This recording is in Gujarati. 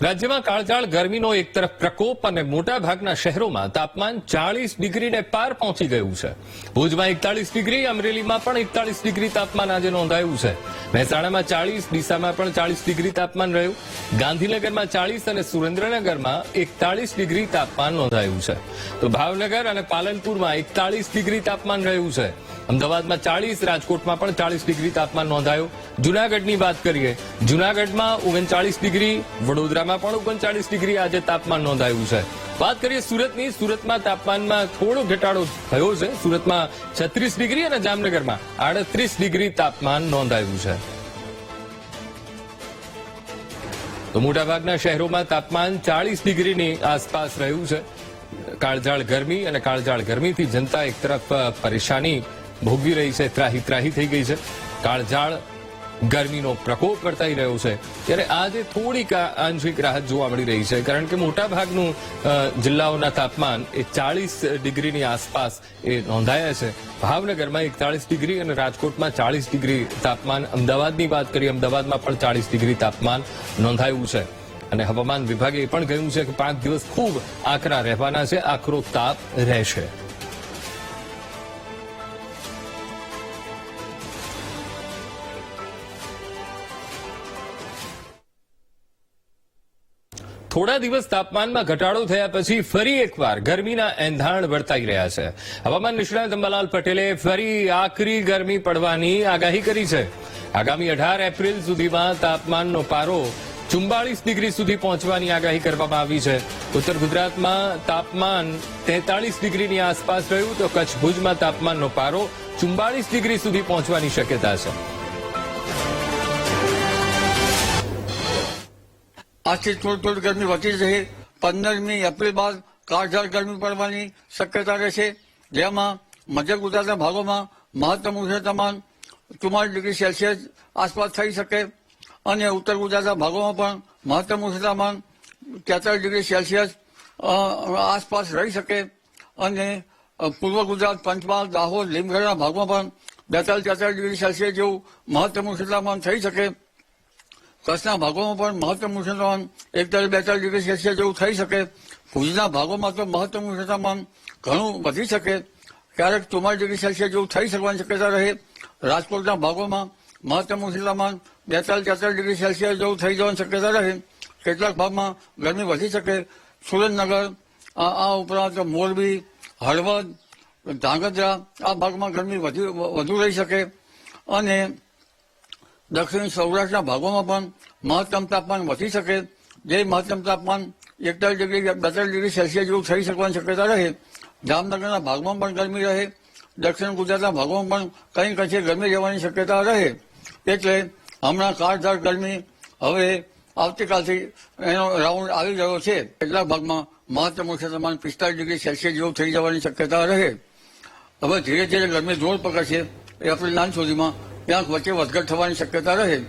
રાજ્યમાં કાળજાળ ગરમીનો એક તરફ પ્રકોપ અને મોટાભાગના શહેરોમાં તાપમાન ચાળીસ ડિગ્રીને પાર પહોંચી ગયું છે. ભુજમાં એકતાળીસ ડિગ્રી, અમરેલીમાં પણ એકતાળીસ ડિગ્રી તાપમાન આજે નોંધાયું છે. મહેસાણામાં ચાળીસ, ડીસામાં પણ ચાળીસ ડિગ્રી તાપમાન રહ્યું. ગાંધીનગરમાં ચાળીસ અને સુરેન્દ્રનગરમાં એકતાળીસ ડિગ્રી તાપમાન નોંધાયું છે. તો ભાવનગર અને પાલનપુરમાં એકતાળીસ ડિગ્રી તાપમાન રહ્યું છે. અમદાવાદમાં ચાળીસ, રાજકોટમાં પણ ચાળીસ ડિગ્રી તાપમાન નોંધાયું. જુનાગઢની વાત કરીએ, જુનાગઢમાં ઓગણચાળીસ ડિગ્રી, વડોદરામાં પણ ઓગણચાળીસ ડિગ્રી આજે તાપમાન નોંધાયું છે. વાત કરીએ સુરતની, સુરતમાં તાપમાનમાં થોડો ઘટાડો થયો છે. સુરતમાં છત્રીસ ડિગ્રી અને જામનગરમાં આડત્રીસ ડિગ્રી તાપમાન નોંધાયું છે. તો મોટાભાગના શહેરોમાં તાપમાન ચાળીસ ડિગ્રીની આસપાસ રહ્યું છે. કાળઝાળ ગરમી અને કાળઝાળ ગરમીથી જનતા એક તરફ પરેશાની ભોગવી રહી છે. ત્રાહી ત્રાહી થઈ ગઈ છે. કાળઝાળ ગરમીનો પ્રકોપ વર્તાઈ રહ્યો છે. ત્યારે આજે થોડીક આંશિક રાહત જોવા મળી રહી છે. કારણ કે મોટાભાગનું જિલ્લાઓના તાપમાન એ ચાળીસ ડિગ્રીની આસપાસ એ નોંધાયા છે. ભાવનગરમાં એકતાળીસ ડિગ્રી અને રાજકોટમાં ચાળીસ ડિગ્રી તાપમાન. અમદાવાદની વાત કરીએ, અમદાવાદમાં પણ ચાળીસ ડિગ્રી તાપમાન નોંધાયું છે. અને હવામાન વિભાગે એ પણ કહ્યું છે કે પાંચ દિવસ ખૂબ આકરા રહેવાના છે, આકરો તાપ રહેશે. થોડા દિવસ તાપમાનમાં ઘટાડો થયા પછી ફરી એકવાર ગરમીના એંધાણ વર્તાઈ રહ્યા છે. હવામાન નિષ્ણાત અંબાલાલ પટેલે ફરી આકરી ગરમી પડવાની આગાહી કરી છે. આગામી અઢાર એપ્રિલ સુધીમાં તાપમાનનો પારો ચુમ્બાળીસ ડિગ્રી સુધી પહોંચવાની આગાહી કરવામાં આવી છે. ઉત્તર ગુજરાતમાં તાપમાન તેતાળીસ ડિગ્રીની આસપાસ રહ્યું તો કચ્છ ભુજમાં તાપમાનનો પારો ચુમ્બાળીસ ડિગ્રી સુધી પહોંચવાની શક્યતા છે. આજથી થોડી થોડી ગરમી વધી રહે. પંદરમી એપ્રિલ બાદ કાળઝાળ ગરમી પડવાની શક્યતા રહેશે જેમાં મધ્ય ગુજરાતના ભાગોમાં મહત્તમ ઉષ્ણતામાન ચુમ્માલીસ ડિગ્રી સેલ્સિયસ આસપાસ થઈ શકે. અને ઉત્તર ગુજરાતના ભાગોમાં પણ મહત્તમ ઉષ્ણતામાન તેતાલીસ ડિગ્રી સેલ્સિયસ આસપાસ રહી શકે. અને પૂર્વ ગુજરાત, પંચમહાલ, દાહોદ લીમગઢના ભાગમાં પણ બેતાલીસ તેતાલીસ ડિગ્રી સેલ્સિયસ જેવું મહત્તમ ઉષ્ણતામાન થઈ શકે. કચ્છના ભાગોમાં પણ મહત્તમ ઉષ્ણતામાન એકતાલીસ બેતાલીસ ડિગ્રી સેલ્સિયસ જેવું થઈ શકે. ભુજના ભાગોમાં તો મહત્તમ ઉષ્ણતામાન ઘણું વધી શકે. ક્યારેક ચુમ્માલીસ ડિગ્રી સેલ્સિયસ જેવું થઈ શકવાની શક્યતા રહે. રાજકોટના ભાગોમાં મહત્તમ ઉષ્ણતામાન બેતાલીસ તેતાલીસ ડિગ્રી સેલ્સિયસ જેવું થઈ જવાની શક્યતા રહે. કેટલાક ભાગમાં ગરમી વધી શકે. સુરેન્દ્રનગર, આ આ ઉપરાંત મોરબી, હળવદ, ધાંગધ્રા, આ ભાગમાં ગરમી વધી વધુ રહી શકે. અને દક્ષિણ સૌરાષ્ટ્રના ભાગોમાં પણ મહત્તમ તાપમાન વધી શકે. જે મહત્તમ તાપમાન એકતાલીસ ડિગ્રી બેતાલીસ ડિગ્રી સેલ્સિયસ જેવું થઈ શકવાની શક્યતા રહે. જામનગરના ભાગમાં પણ ગરમી રહે. દક્ષિણ ગુજરાતના ભાગોમાં પણ કંઈ કંઈ ગરમી રહેવાની શક્યતા રહે. એટલે હમણાં કાળધાર ગરમી હવે આવતીકાલથી એનો રાઉન્ડ આવી રહ્યો છે. કેટલાક ભાગમાં મહત્તમ ઉષ્ણતામાન પિસ્તાલીસ ડિગ્રી સેલ્સિયસ જેવું થઈ જવાની શક્યતા રહે. હવે ધીરે ધીરે ગરમી જોર પકડશે એપ્રિલ નાન સુધીમાં ક્યાંક વચ્ચે વધઘટ થવાની શક્યતા રહે.